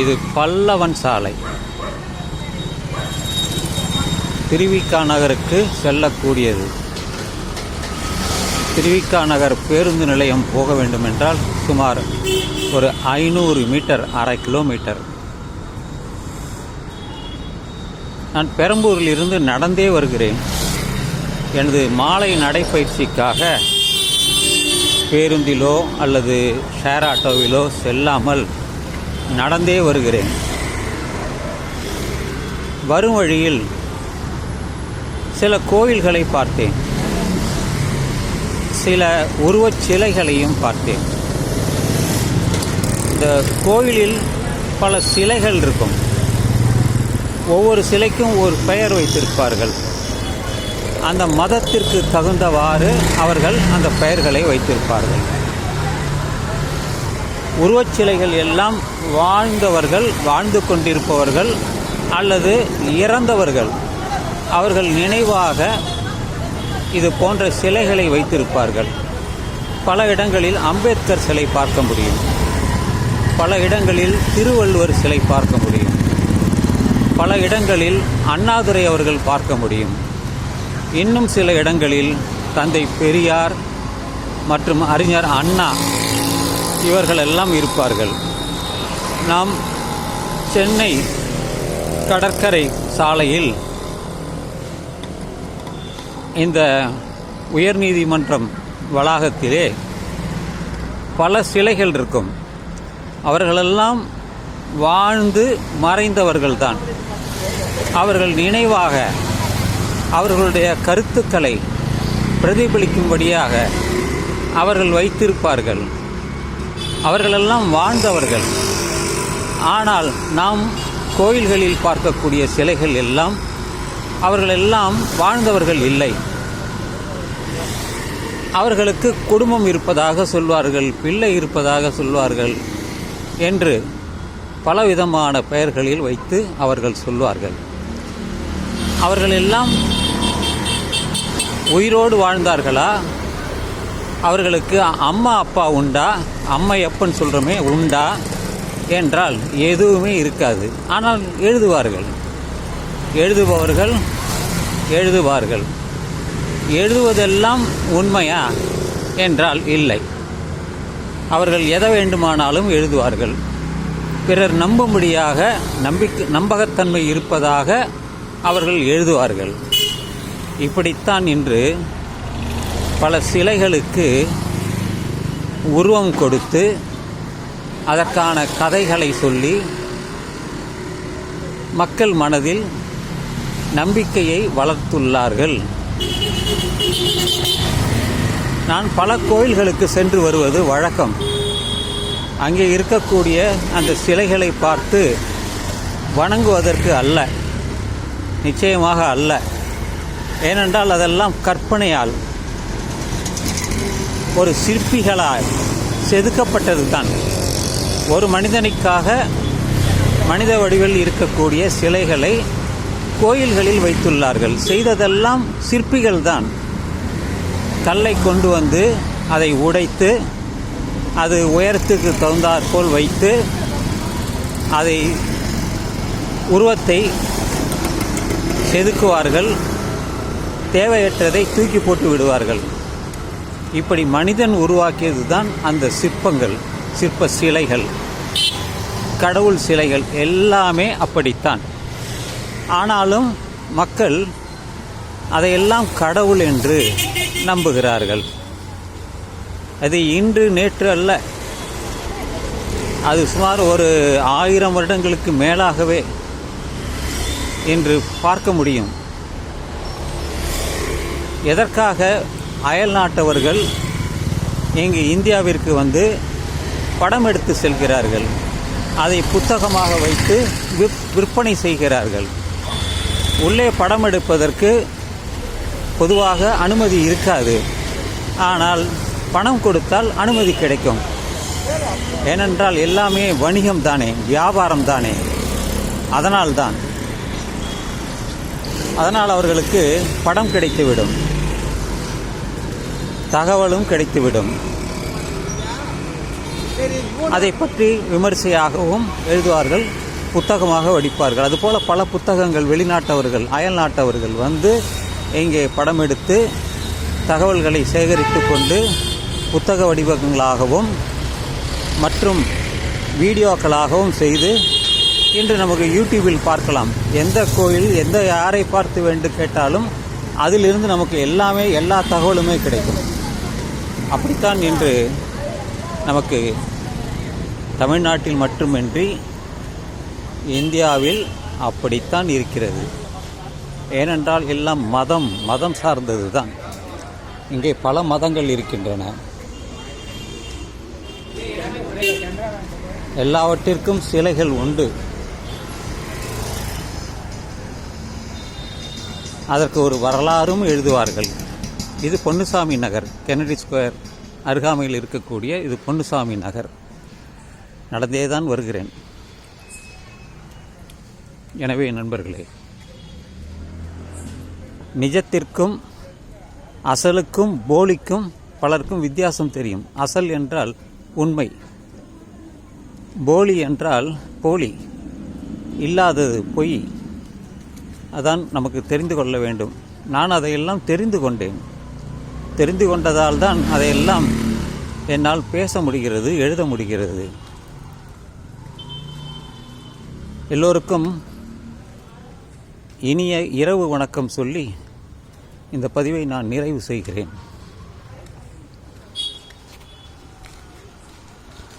இது பல்லவன் சாலை. திருவிக்கா நகருக்கு செல்லக்கூடியது. திருவிக்கா நகர் பேருந்து நிலையம் போக வேண்டுமென்றால் சுமார் ஒரு ஐநூறு மீட்டர் அரை கிலோமீட்டர். நான் பெரம்பூரில் இருந்து நடந்தே வருகிறேன். எனது மாலை நடைப்பயிற்சிக்காக பேருந்திலோ அல்லது ஷேர் ஆட்டோவிலோ செல்லாமல் நடந்தே வருகிறேன். வரும் வழியில் சில கோயில்களை பார்த்தேன். சில உருவச் சிலைகளையும் பார்த்தேன். இந்த கோயிலில் பல சிலைகள் இருக்கும். ஒவ்வொரு சிலைக்கும் ஒரு பெயர் வைத்திருப்பார்கள். அந்த மதத்திற்கு தகுந்தவாறு அவர்கள் அந்த பெயர்களை வைத்திருப்பார்கள். உருவச்சிலைகள் எல்லாம் வாழ்ந்தவர்கள் வாழ்ந்து கொண்டிருப்பவர்கள் அல்லது இறந்தவர்கள். அவர்கள் நினைவாக இது போன்ற சிலைகளை வைத்திருப்பார்கள். பல இடங்களில் அம்பேத்கர் சிலை பார்க்க முடியும். பல இடங்களில் திருவள்ளுவர் சிலை பார்க்க முடியும். பல இடங்களில் அண்ணாதுரை அவர்கள் பார்க்க முடியும். இன்னும் சில இடங்களில் தந்தை பெரியார் மற்றும் அறிஞர் அண்ணா இவர்கள் எல்லாம் இருப்பார்கள். நாம் சென்னை கடற்கரை சாலையில் இந்த உயர்நீதிமன்றம் வளாகத்திலே பல சிலைகள் இருக்கும். அவர்களெல்லாம் வாழ்ந்து மறைந்தவர்கள்தான். அவர்கள் நினைவாக அவர்களுடைய கருத்துக்களை பிரதிபலிக்கும்படியாக அவர்கள் வைத்திருப்பார்கள். அவர்களெல்லாம் வாழ்ந்தவர்கள். ஆனால் நாம் கோயில்களில் பார்க்கக்கூடிய சிலைகள் எல்லாம் அவர்களெல்லாம் வாழ்ந்தவர்கள் இல்லை. அவர்களுக்கு குடும்பம் இருப்பதாக சொல்வார்கள் பிள்ளை இருப்பதாக சொல்வார்கள் என்று பலவிதமான பெயர்களில் வைத்து அவர்கள் சொல்வார்கள். அவர்கள் எல்லாம் உயிரோடு வாழ்ந்தார்களா? அவர்களுக்கு அம்மா அப்பா உண்டா? அம்மையப்பன் சொல்கிறோமே உண்டா என்றால் எதுவுமே இருக்காது. ஆனால் எழுதுவார்கள். எழுதுபவர்கள் எழுதுவார்கள். எழுதுவதெல்லாம் உண்மையா என்றால் இல்லை. அவர்கள் எதை வேண்டுமானாலும் எழுதுவார்கள். பிறர் நம்பும்படியாக நம்பிக்கை நம்பகத்தன்மை இருப்பதாக அவர்கள் எழுதுவார்கள். இப்படித்தான் இன்று பல சிலைகளுக்கு உருவம் கொடுத்து அதற்கான கதைகளை சொல்லி மக்கள் மனதில் நம்பிக்கையை வளர்த்துள்ளார்கள். நான் பல கோயில்களுக்கு சென்று வருவது வழக்கம். அங்கே இருக்கக்கூடிய அந்த சிலைகளை பார்த்து வணங்குவதற்கு அல்ல. நிச்சயமாக அல்ல. ஏனென்றால் அதெல்லாம் கற்பனையால். ஒரு சிற்பிகளால் செதுக்கப்பட்டது தான் ஒரு மனிதனுக்காக மனித வடிவில் இருக்கக்கூடிய சிலைகளை கோயில்களில் வைத்துள்ளார்கள். செய்ததெல்லாம் சிற்பிகள் தான் கல்லை கொண்டு வந்து அதை உடைத்து அது உயரத்துக்கு தகுந்தாற்போல் வைத்து அதை உருவத்தை செதுக்குவார்கள். தேவையற்றதை தூக்கி போட்டு விடுவார்கள். இப்படி மனிதன் உருவாக்கியது தான் அந்த சிற்பங்கள் சிற்ப சிலைகள். கடவுள் சிலைகள் எல்லாமே அப்படித்தான். ஆனாலும் மக்கள் அதையெல்லாம் கடவுள் என்று நம்புகிறார்கள். அது இன்று நேற்று அல்ல. அது சுமார் ஒரு ஆயிரம் வருடங்களுக்கு மேலாகவே என்று பார்க்க முடியும். எதற்காக அயல் நாட்டவர்கள் இங்கு இந்தியாவிற்கு வந்து படம் எடுத்து செல்கிறார்கள். அதை புத்தகமாக வைத்து விற் விற்பனை செய்கிறார்கள். உள்ளே படம் எடுப்பதற்கு பொதுவாக அனுமதி இருக்காது. ஆனால் பணம் கொடுத்தால் அனுமதி கிடைக்கும். ஏனென்றால் எல்லாமே வணிகம் தானே வியாபாரம் தானே. அதனால்தான் அதனால் அவர்களுக்கு படம் கிடைத்துவிடும். தகவலும் கிடைத்துவிடும். அதை பற்றி விமர்சையாகவும் எழுதுவார்கள் புத்தகமாக வடிப்பார்கள். அதுபோல் பல புத்தகங்கள் வெளிநாட்டவர்கள் அயல் நாட்டவர்கள் வந்து இங்கே படம் எடுத்து தகவல்களை சேகரித்து கொண்டு புத்தக வடிவங்களாகவும் மற்றும் வீடியோக்களாகவும் செய்து இன்று நமக்கு யூடியூபில் பார்க்கலாம். எந்த கோயில் எந்த யாரை பார்த்து வேண்டு கேட்டாலும் அதிலிருந்து நமக்கு எல்லாமே எல்லா தகவலுமே கிடைக்கும். அப்படித்தான் இன்று நமக்கு தமிழ்நாட்டில் மட்டுமின்றி இந்தியாவில் அப்படித்தான் இருக்கிறது. ஏனென்றால் எல்லாம் மதம் மதம் சார்ந்தது தான் இங்கே பல மதங்கள் இருக்கின்றன. எல்லாவற்றிற்கும் சிலைகள் உண்டு. அதற்கு ஒரு வரலாறும் எழுதுவார்கள். இது பொன்னுசாமி நகர் கெனடி ஸ்கொயர் அருகாமையில் இருக்கக்கூடிய இது பொன்னுசாமி நகர். நடந்தே தான் வருகிறேன். எனவே நண்பர்களே நிஜத்திற்கும் அசலுக்கும் போலிக்கும் பலருக்கும் வித்தியாசம் தெரியும். அசல் என்றால் உண்மை. போலி என்றால் போலி. இல்லாதது பொய். அதான் நமக்கு தெரிந்து கொள்ள வேண்டும். நான் அதையெல்லாம் தெரிந்து கொண்டேன். தெரிந்து கொண்டதால் தான் அதையெல்லாம் என்னால் பேச முடிகிறது எழுத முடிகிறது. எல்லோருக்கும் இனிய இரவு வணக்கம் சொல்லி இந்த பதிவை நான் நிறைவு செய்கிறேன்.